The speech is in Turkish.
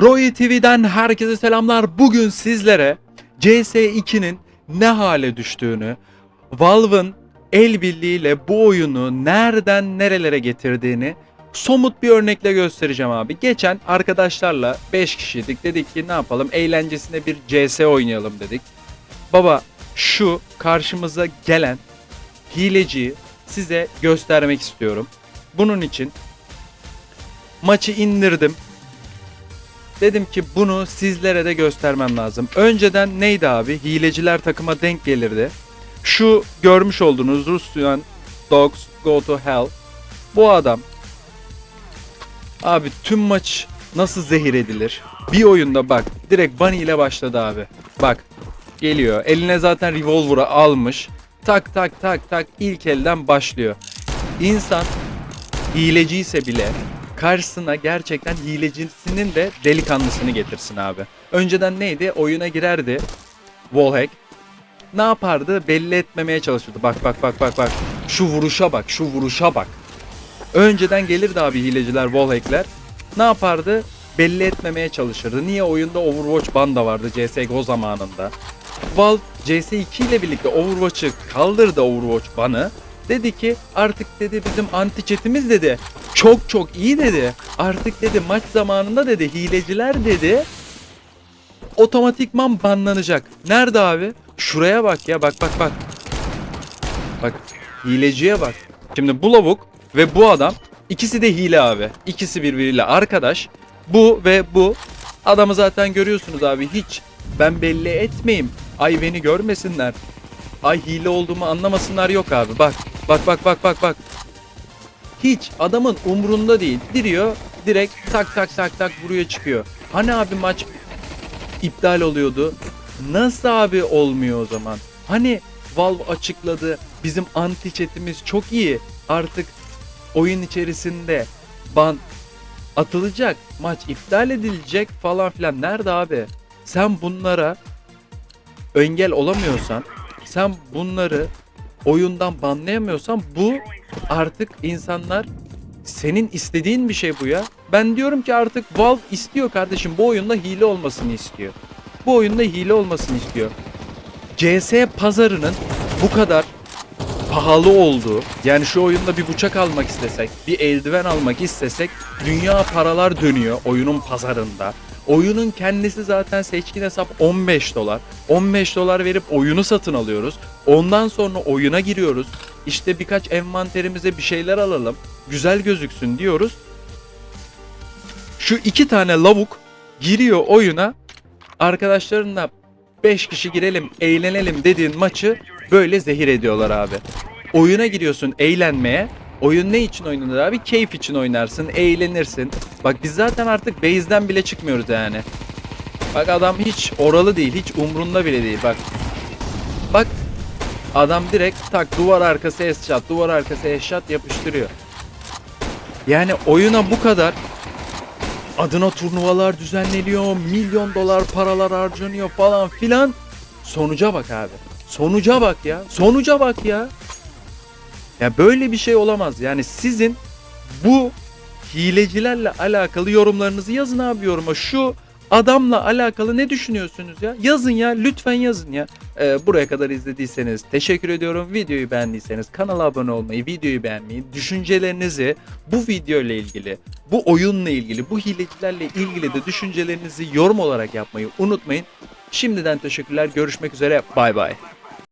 Roy TV'den herkese selamlar. Bugün sizlere CS2'nin ne hale düştüğünü, Valve'ın el birliğiyle bu oyunu nereden nerelere getirdiğini somut bir örnekle göstereceğim abi. Geçen arkadaşlarla 5 kişiydik. Dedik ki ne yapalım? Eğlencesine bir CS oynayalım dedik. Baba şu karşımıza gelen hileciyi size göstermek istiyorum. Bunun için maçı indirdim. Dedim ki bunu sizlere de göstermem lazım. Önceden neydi abi? Hileciler takıma denk gelirdi. Şu görmüş olduğunuz Russian Dogs Go to Hell. Bu adam abi tüm maç nasıl zehir edilir? Bir oyunda bak direkt Bunny ile başladı abi. Bak geliyor. Eline zaten revolver'ı almış. Tak tak tak tak ilk elden başlıyor. İnsan hileciyse bile karşısına gerçekten hilecisinin de delikanlısını getirsin abi. Önceden neydi? Oyuna girerdi. Wallhack. Ne yapardı? Belli etmemeye çalışırdı. Bak bak bak bak bak. Şu vuruşa bak, şu vuruşa bak. Önceden gelirdi abi hileciler, wallhack'ler. Ne yapardı? Belli etmemeye çalışırdı. Niye oyunda Overwatch banda vardı CSGO zamanında. Valve CS2 ile birlikte Overwatch'ı kaldırdı Overwatch banı. Dedi ki artık dedi bizim anti chatimiz dedi çok çok iyi dedi. Artık dedi maç zamanında dedi hileciler dedi otomatikman banlanacak. Nerede abi? Şuraya bak ya bak bak bak. Bak hileciye bak. Şimdi bu lavuk ve bu adam ikisi de hile abi. İkisi birbiriyle arkadaş. Bu ve bu adamı zaten görüyorsunuz abi hiç ben belli etmeyeyim. Ay beni görmesinler. Ay hile olduğumu anlamasınlar yok abi. Bak bak bak bak bak bak. Hiç adamın umrunda değil. Diriyor direkt tak tak tak tak buraya çıkıyor. Hani abi maç iptal oluyordu. Nasıl abi olmuyor o zaman? Hani Valve açıkladı bizim anti chatimiz çok iyi. Artık oyun içerisinde ban atılacak, maç iptal edilecek falan filan. Nerede abi? Sen bunlara engel olamıyorsan, sen bunları oyundan banlayamıyorsan bu artık insanlar senin istediğin bir şey bu ya. Ben diyorum ki artık Valve istiyor kardeşim bu oyunda hile olmasını istiyor. Bu oyunda hile olmasını istiyor. CS pazarının bu kadar pahalı olduğu yani şu oyunda bir bıçak almak istesek bir eldiven almak istesek dünya paralar dönüyor oyunun pazarında. Oyunun kendisi zaten seçkin hesap 15 dolar. 15 dolar verip oyunu satın alıyoruz. Ondan sonra oyuna giriyoruz. İşte birkaç envanterimize bir şeyler alalım. Güzel gözüksün diyoruz. Şu iki tane lavuk giriyor oyuna. Arkadaşlarınla 5 kişi girelim, eğlenelim dediğin maçı böyle zehir ediyorlar abi. Oyuna giriyorsun eğlenmeye. Oyun ne için oynanır abi? Keyif için oynarsın, eğlenirsin. Bak biz zaten artık base'den bile çıkmıyoruz yani. Bak adam hiç oralı değil, hiç umrunda bile değil bak. Bak adam direkt tak duvar arkası headshot, duvar arkası headshot yapıştırıyor. Yani oyuna bu kadar adına turnuvalar düzenleniyor, milyon dolar paralar harcanıyor falan filan. Sonuca bak abi. Sonuca bak ya. Sonuca bak ya. Ya böyle bir şey olamaz. Yani sizin bu hilecilerle alakalı yorumlarınızı yazın abi yoruma. Şu adamla alakalı ne düşünüyorsunuz ya? Yazın ya. Lütfen yazın ya. Ee, buraya kadar izlediyseniz teşekkür ediyorum. Videoyu beğendiyseniz kanala abone olmayı, videoyu beğenmeyi, düşüncelerinizi bu video ile ilgili, bu oyunla ilgili, bu hilecilerle ilgili de düşüncelerinizi yorum olarak yapmayı unutmayın. Şimdiden teşekkürler. Görüşmek üzere. Bay bay.